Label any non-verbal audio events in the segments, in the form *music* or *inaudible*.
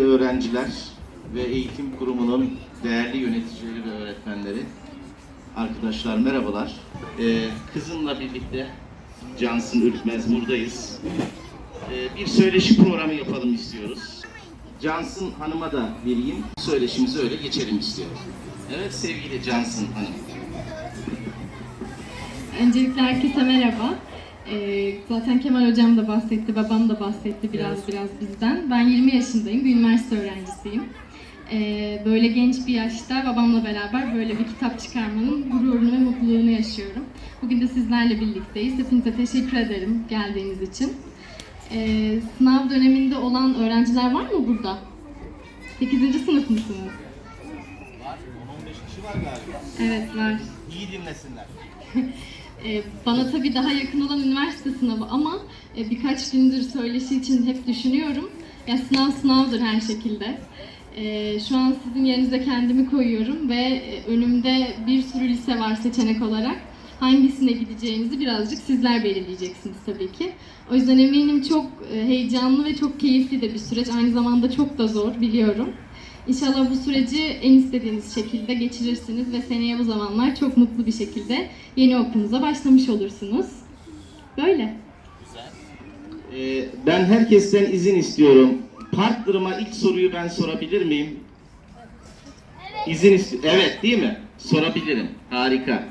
öğrenciler ve eğitim kurumunun değerli yöneticileri ve öğretmenleri, arkadaşlar merhabalar. Ee, kızımla birlikte Cansın Ürkmez buradayız. Ee, bir söyleşi programı yapalım istiyoruz. Cansın Hanım'a da vereyim, söyleşimizi öyle geçelim istiyorum. Evet sevgili Cansın Hanım. Öncelikle herkese merhaba. Ee, zaten Kemal Hocam da bahsetti, babam da bahsetti biraz biraz bizden. Ben 20 yaşındayım, bir üniversite öğrencisiyim. Ee, böyle genç bir yaşta babamla beraber böyle bir kitap çıkarmanın gururunu ve mutluluğunu yaşıyorum. Bugün de sizlerle birlikteyiz. Hepinize teşekkür ederim geldiğiniz için. Ee, sınav döneminde olan öğrenciler var mı burada? 8. sınıf mısınız? Var, 15 kişi var galiba. Evet var. İyi dinlesinler. *laughs* Ee, Bana tabii daha yakın olan üniversite sınavı ama e, birkaç gündür söyleşi için hep düşünüyorum. Ya sınav sınavdır her şekilde. Ee, Şu an sizin yerinize kendimi koyuyorum ve e, önümde bir sürü lise var seçenek olarak. Hangisine gideceğinizi birazcık sizler belirleyeceksiniz tabii ki. O yüzden eminim çok e, heyecanlı ve çok keyifli de bir süreç. Aynı zamanda çok da zor biliyorum. İnşallah bu süreci en istediğiniz şekilde geçirirsiniz ve seneye bu zamanlar çok mutlu bir şekilde yeni okulunuza başlamış olursunuz. Böyle. Ee, ben herkesten izin istiyorum. Partnerıma ilk soruyu ben sorabilir miyim? İzin ist- Evet değil mi? Sorabilirim. Harika.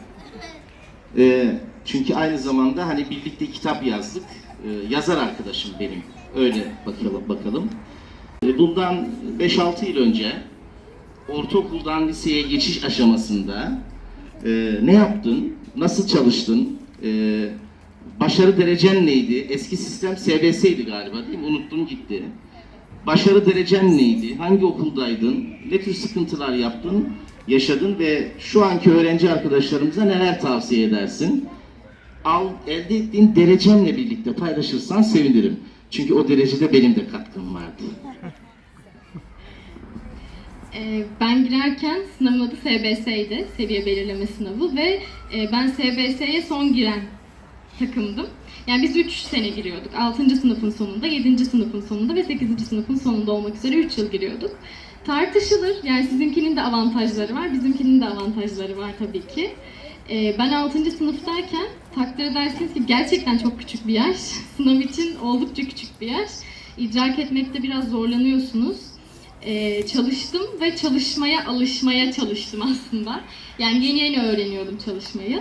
Ee, çünkü aynı zamanda hani birlikte kitap yazdık. Ee, yazar arkadaşım benim. Öyle bakalım bakalım. Bundan 5-6 yıl önce ortaokuldan liseye geçiş aşamasında e, ne yaptın? Nasıl çalıştın? E, başarı derecen neydi? Eski sistem SBS'ydi galiba değil mi? Unuttum gitti. Başarı derecen neydi? Hangi okuldaydın? Ne tür sıkıntılar yaptın? Yaşadın ve şu anki öğrenci arkadaşlarımıza neler tavsiye edersin? Al, elde ettiğin derecenle birlikte paylaşırsan sevinirim. Çünkü o derecede benim de katkım vardı. Ee, Ben girerken sınavın adı SBS'ydi, seviye belirleme sınavı ve e, ben SBS'ye son giren takımdım. Yani biz 3 sene giriyorduk. 6. sınıfın sonunda, 7. sınıfın sonunda ve 8. sınıfın sonunda olmak üzere 3 yıl giriyorduk. Tartışılır. Yani sizinkinin de avantajları var, bizimkinin de avantajları var tabii ki. Ee, Ben 6. sınıftayken takdir edersiniz ki gerçekten çok küçük bir yaş. *laughs* Sınav için oldukça küçük bir yaş. İdrak etmekte biraz zorlanıyorsunuz. Ee, çalıştım ve çalışmaya alışmaya çalıştım aslında. Yani yeni yeni öğreniyordum çalışmayı.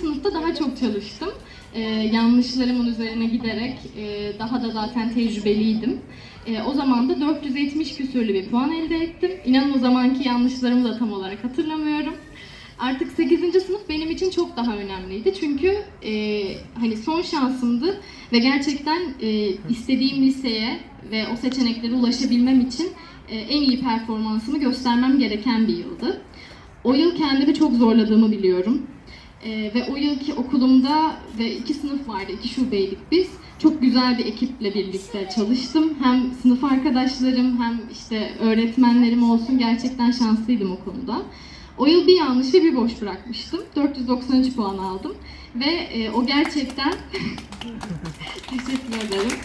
Sınıfta daha çok çalıştım. Ee, yanlışlarımın üzerine giderek e, daha da zaten tecrübeliydim. Ee, o zaman da 470 küsürlü bir puan elde ettim. İnanın o zamanki yanlışlarımı da tam olarak hatırlamıyorum. Artık 8. sınıf benim için çok daha önemliydi. Çünkü e, hani son şansımdı ve gerçekten e, istediğim liseye ve o seçeneklere ulaşabilmem için e, en iyi performansımı göstermem gereken bir yıldı. O yıl kendimi çok zorladığımı biliyorum. E, ve o yılki okulumda ve iki sınıf vardı, iki şubeydik biz. Çok güzel bir ekiple birlikte çalıştım. Hem sınıf arkadaşlarım hem işte öğretmenlerim olsun gerçekten şanslıydım o konuda. O yıl bir yanlış ve bir boş bırakmıştım. 493 puan aldım. Ve e, o gerçekten... *laughs* Teşekkür ederim.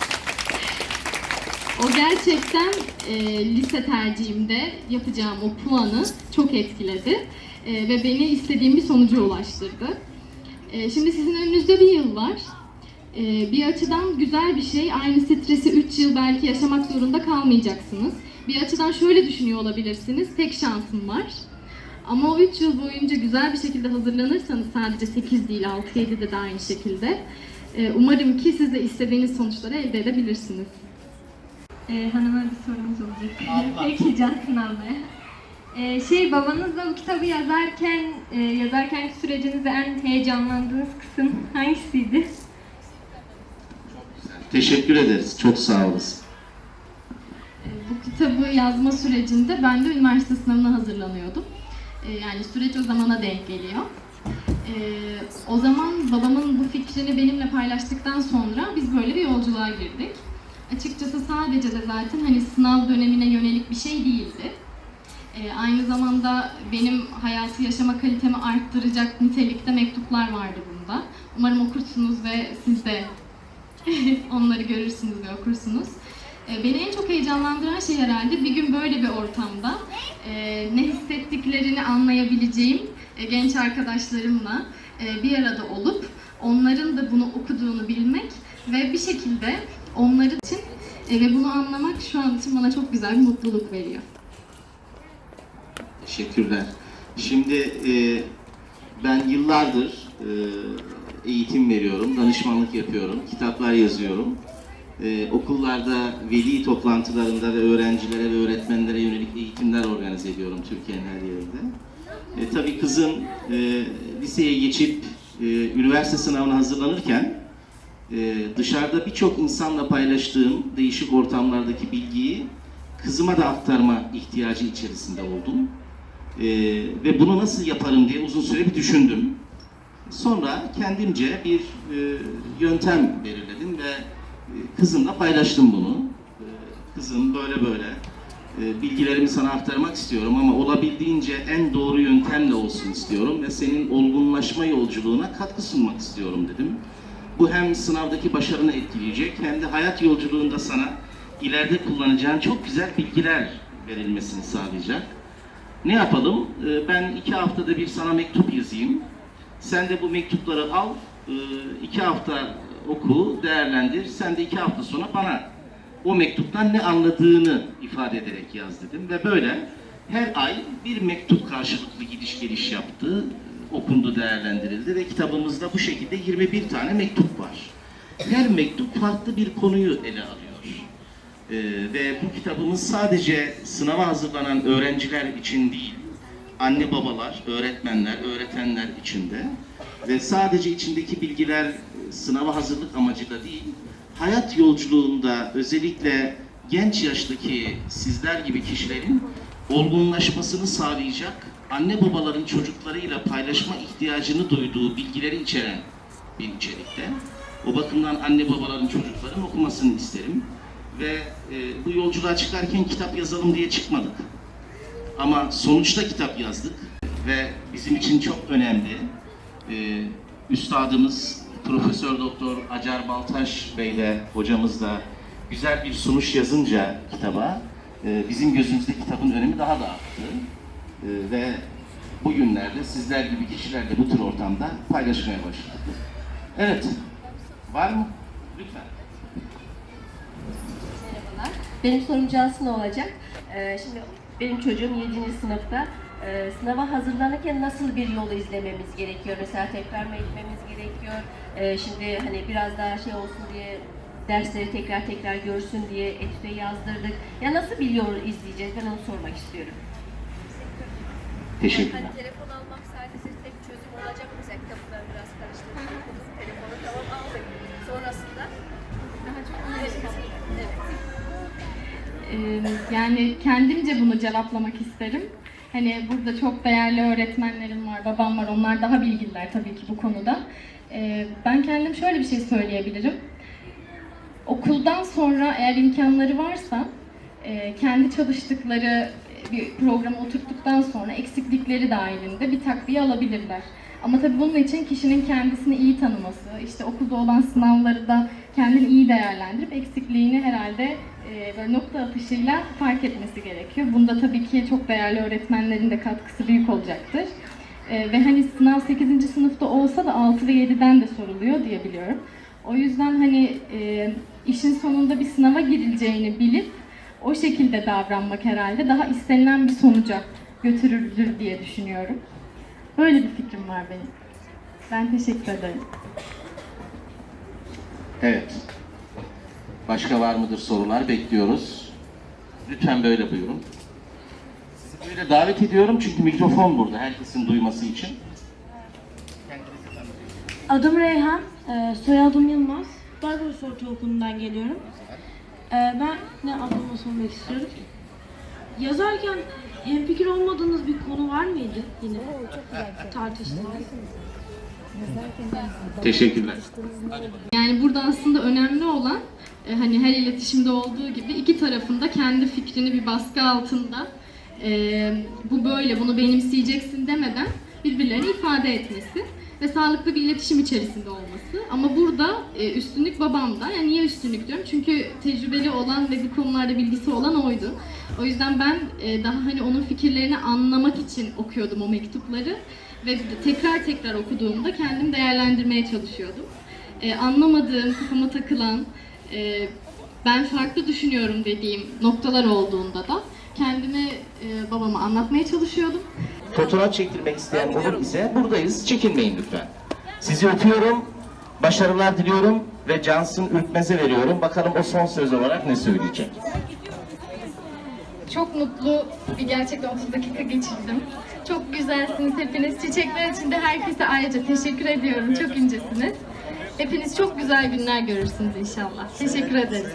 O gerçekten e, lise tercihimde yapacağım o puanı çok etkiledi. E, ve beni istediğim bir sonuca ulaştırdı. E, şimdi sizin önünüzde bir yıl var. E, bir açıdan güzel bir şey. Aynı stresi 3 yıl belki yaşamak zorunda kalmayacaksınız. Bir açıdan şöyle düşünüyor olabilirsiniz. Tek şansım var. Ama o 3 yıl boyunca güzel bir şekilde hazırlanırsanız sadece 8 değil 6-7 de de aynı şekilde. e, umarım ki siz de istediğiniz sonuçları elde edebilirsiniz. Ee, hanıma bir sorumuz olacak. *laughs* Peki Can Sınav Bey. Ee, şey babanızla bu kitabı yazarken e, yazarken sürecinizde en heyecanlandığınız kısım hangisiydi? Teşekkür ederiz. Çok sağ olasın. E, Bu kitabı yazma sürecinde ben de üniversite sınavına hazırlanıyordum. E, Yani süreç o zamana denk geliyor. E, O zaman babamın bu fikrini benimle paylaştıktan sonra biz böyle bir yolculuğa girdik. Açıkçası sadece de zaten hani sınav dönemine yönelik bir şey değildi. E, Aynı zamanda benim hayatı yaşama kalitemi arttıracak nitelikte mektuplar vardı bunda. Umarım okursunuz ve siz de *laughs* onları görürsünüz ve okursunuz. E, beni en çok heyecanlandıran şey herhalde bir gün böyle bir ortamda e, ne hissettiklerini anlayabileceğim e, genç arkadaşlarımla bir arada olup onların da bunu okuduğunu bilmek ve bir şekilde onlar için ve bunu anlamak şu an için bana çok güzel bir mutluluk veriyor. Teşekkürler. Şimdi ben yıllardır eğitim veriyorum, danışmanlık yapıyorum, kitaplar yazıyorum. E, okullarda veli toplantılarında ve öğrencilere ve öğretmenlere yönelik eğitimler organize ediyorum Türkiye'nin her yerinde. E, tabii kızım e, liseye geçip e, üniversite sınavına hazırlanırken e, dışarıda birçok insanla paylaştığım değişik ortamlardaki bilgiyi kızıma da aktarma ihtiyacı içerisinde oldum. Ee, ve bunu nasıl yaparım diye uzun süre bir düşündüm. Sonra kendimce bir e, yöntem belirledim ve e, kızımla paylaştım bunu. E, kızım böyle böyle e, bilgilerimi sana aktarmak istiyorum ama olabildiğince en doğru yöntemle olsun istiyorum ve senin olgunlaşma yolculuğuna katkı sunmak istiyorum dedim. Bu hem sınavdaki başarını etkileyecek hem de hayat yolculuğunda sana ileride kullanacağın çok güzel bilgiler verilmesini sağlayacak. Ne yapalım? Ee, Ben iki haftada bir sana mektup yazayım. Sen de bu mektupları al, iki hafta oku, değerlendir. Sen de iki hafta sonra bana o mektuptan ne anladığını ifade ederek yaz dedim. Ve böyle her ay bir mektup karşılıklı gidiş geliş yaptı, okundu, değerlendirildi ve kitabımızda bu şekilde 21 tane mektup var. Her mektup farklı bir konuyu ele alıyor. Ee, ve bu kitabımız sadece sınava hazırlanan öğrenciler için değil, anne babalar, öğretmenler, öğretenler için de ve sadece içindeki bilgiler sınava hazırlık amacıyla değil, hayat yolculuğunda özellikle genç yaştaki sizler gibi kişilerin olgunlaşmasını sağlayacak, anne babaların çocuklarıyla paylaşma ihtiyacını duyduğu bilgileri içeren bir içerikte. O bakımdan anne babaların çocukların okumasını isterim. Ve e, bu yolculuğa çıkarken kitap yazalım diye çıkmadık. Ama sonuçta kitap yazdık ve bizim için çok önemli. E, üstadımız Profesör Doktor Acar Baltaş Bey ile hocamız da güzel bir sunuş yazınca kitaba e, bizim gözümüzde kitabın önemi daha da arttı. E, ve bugünlerde sizler gibi kişilerle bu tür ortamda paylaşmaya başladık. Evet. Var mı? Lütfen. Merhabalar. Benim sorum Cansu'na olacak. Ee, şimdi benim çocuğum 7. sınıfta. Ee, sınava hazırlanırken nasıl bir yolu izlememiz gerekiyor? Mesela tekrar mı etmemiz gerekiyor? Ee, şimdi hani biraz daha şey olsun diye dersleri tekrar tekrar görsün diye etüde yazdırdık. Ya nasıl bir yol izleyeceğiz? Ben onu sormak istiyorum. Teşekkürler. Hani telefon almak sadece tek çözüm olacak mı? Mesela kitapları biraz karıştırdık. Telefonu tamam aldık. Sonrasında daha çok evet. evet. Ee, yani kendimce bunu cevaplamak isterim. Hani burada çok değerli öğretmenlerim var, babam var, onlar daha bilgililer tabii ki bu konuda. Ee, ben kendim şöyle bir şey söyleyebilirim. Okuldan sonra eğer imkanları varsa e, kendi çalıştıkları bir programa oturttuktan sonra eksiklikleri dahilinde bir takviye alabilirler. Ama tabii bunun için kişinin kendisini iyi tanıması, işte okulda olan sınavları da kendini iyi değerlendirip eksikliğini herhalde böyle nokta atışıyla fark etmesi gerekiyor. Bunda tabii ki çok değerli öğretmenlerin de katkısı büyük olacaktır. E, ve hani sınav 8. sınıfta olsa da 6 ve 7'den de soruluyor diye biliyorum. O yüzden hani e, işin sonunda bir sınava girileceğini bilip o şekilde davranmak herhalde daha istenilen bir sonuca götürülür diye düşünüyorum. Böyle bir fikrim var benim. Ben teşekkür ederim. Evet. Başka var mıdır sorular? Bekliyoruz. Lütfen böyle buyurun. Sizi böyle davet ediyorum çünkü mikrofon burada herkesin duyması için. Adım Reyhan, e, soyadım Yılmaz. Barbaros Ortaokulu'ndan geliyorum. E, ben ne ablama sormak istiyorum. Yazarken hemfikir olmadığınız bir konu var mıydı yine? Tartıştığınız. Teşekkürler. Yani burada aslında önemli olan e, hani her iletişimde olduğu gibi iki tarafında kendi fikrini bir baskı altında e, bu böyle bunu benimseyeceksin demeden birbirlerini ifade etmesi. ve sağlıklı bir iletişim içerisinde olması. Ama burada e, üstünlük babamda. Yani niye üstünlük diyorum? Çünkü tecrübeli olan ve bu konularda bilgisi olan oydu. O yüzden ben daha hani onun fikirlerini anlamak için okuyordum o mektupları ve tekrar tekrar okuduğumda kendim değerlendirmeye çalışıyordum. E, anlamadığım, kafama takılan, e, ben farklı düşünüyorum dediğim noktalar olduğunda da kendimi e, babama anlatmaya çalışıyordum. Fotoğraf çektirmek isteyen olur ise buradayız. Çekinmeyin lütfen. Sizi öpüyorum. Başarılar diliyorum ve Cansın Ürkmez'e veriyorum. Bakalım o son söz olarak ne söyleyecek. Çok mutlu bir gerçekten 30 dakika geçirdim. Çok güzelsiniz hepiniz. Çiçekler için de herkese ayrıca teşekkür ediyorum. Çok incesiniz. Hepiniz çok güzel günler görürsünüz inşallah. Teşekkür ederiz.